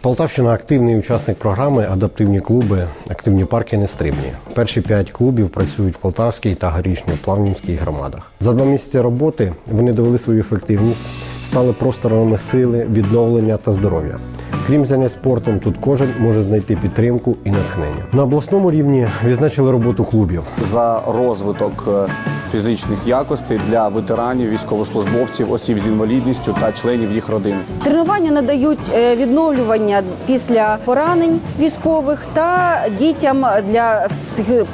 Полтавщина активний учасник програми Адаптивні клуби, активні парки нестримні. Перші п'ять клубів працюють в Полтавській та Горішньо-Плавнінській громадах. За два місяці роботи вони довели свою ефективність, стали просторами сили, відновлення та здоров'я. Крім занять спортом, тут кожен може знайти підтримку і натхнення. На обласному рівні відзначили роботу клубів. за розвиток е, фізичних якостей для ветеранів, військовослужбовців, осіб з інвалідністю та членів їх родин. Тренування надають е, відновлювання після поранень військових та дітям для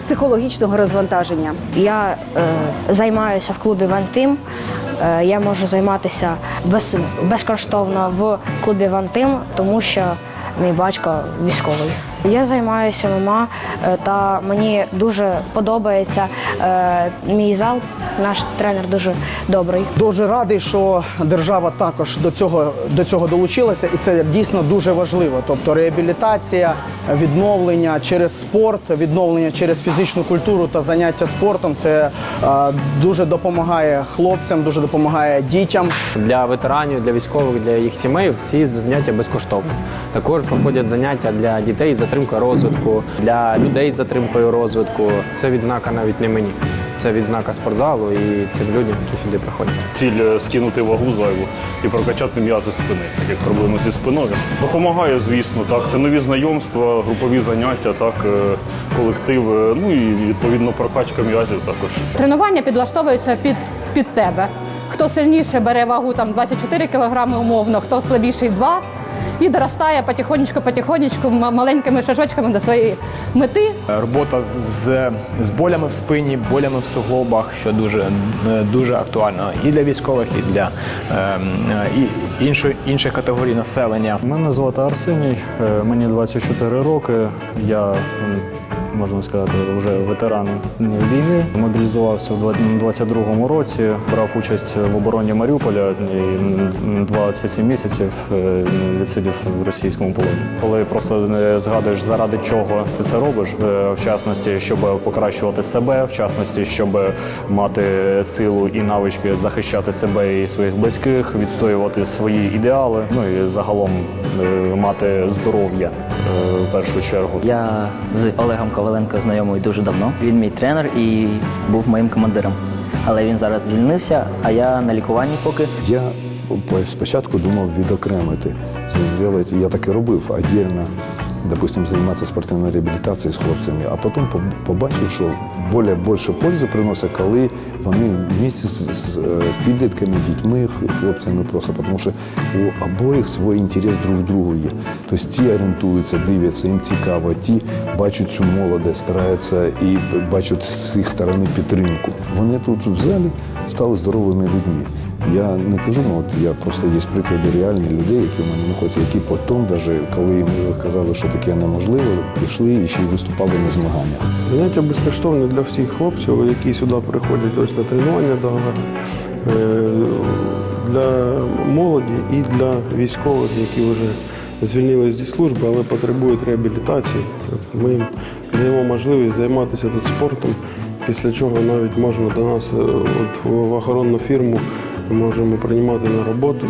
психологічного розвантаження. Я е, займаюся в клубі Вантим. Е, я можу займатися без, безкоштовно в клубі Вантим, тому що мій батько військовий. Я займаюся ММА, е, та мені дуже подобається е, мій зал. Наш тренер дуже добрий. Дуже радий, що держава також до цього, до цього долучилася, і це дійсно дуже важливо. Тобто реабілітація, відновлення через спорт, відновлення через фізичну культуру та заняття спортом це е, дуже допомагає хлопцям, дуже допомагає дітям. Для ветеранів, для військових, для їх сімей всі заняття безкоштовні. Також проходять заняття для дітей з затримкою розвитку, для людей з затримкою розвитку. Це відзнака навіть не мені. Це відзнака спортзалу і цим людям, які сюди приходять. Ціль е, скинути вагу зайву і прокачати м'язи спини, так як проблеми зі спиною. Допомагає, звісно, так. Це нові знайомства, групові заняття, так, е, колектив, е, ну і відповідно прокачка м'язів також. Тренування підлаштовується під, під тебе. Хто сильніше бере вагу там 24 кг умовно, хто слабіший 2 і доростає потихонечку, потихонечку маленькими шажочками до своєї мети. Робота з, з, болями в спині, болями в суглобах, що дуже, е, дуже актуально і для військових, і для е, е, і іншої, інших категорій населення. Мене звати Арсеній, е, мені 24 роки. Я можна сказати, вже ветеран війни. Мобілізувався в 22-му році, брав участь в обороні Маріуполя і м, 27 місяців е, відсидів в російському полоні. Коли просто не згадуєш, заради чого ти це робиш, е, в частності, щоб покращувати себе, в частності, щоб мати силу і навички захищати себе і своїх близьких, відстоювати свої ідеали, ну і загалом е, мати здоров'я в першу чергу. Я з Олегом Коваленко знайомий дуже давно. Він мій тренер і був моїм командиром. Але він зараз звільнився, а я на лікуванні поки. Я спочатку думав відокремити, я так і робив, віддільно, допустим, займатися спортивною реабілітацією з хлопцями, а потім побачив, що більше, більше пользи приносить, коли вони місті з, з, з підлітками, дітьми, хлопцями просто, тому що у обоїх свій інтерес друг другу є. Тобто ті орієнтуються, дивляться, їм цікаво, ті бачать цю молодість, стараються і бачать з їх сторони підтримку. Вони тут в залі стали здоровими людьми. Я не кажу, ну от я просто є приклади реальні людей, які в мене знаходяться, які потім, навіть коли їм казали, що таке неможливо, пішли і ще й виступали на змаганнях. Заняття безкоштовне для всіх хлопців, які сюди приходять ось на тренування е, для молоді і для військових, які вже звільнились зі служби, але потребують реабілітації. Ми їм даємо можливість займатися тут спортом, після чого навіть можна до нас е, от, в охоронну фірму можемо приймати на роботу.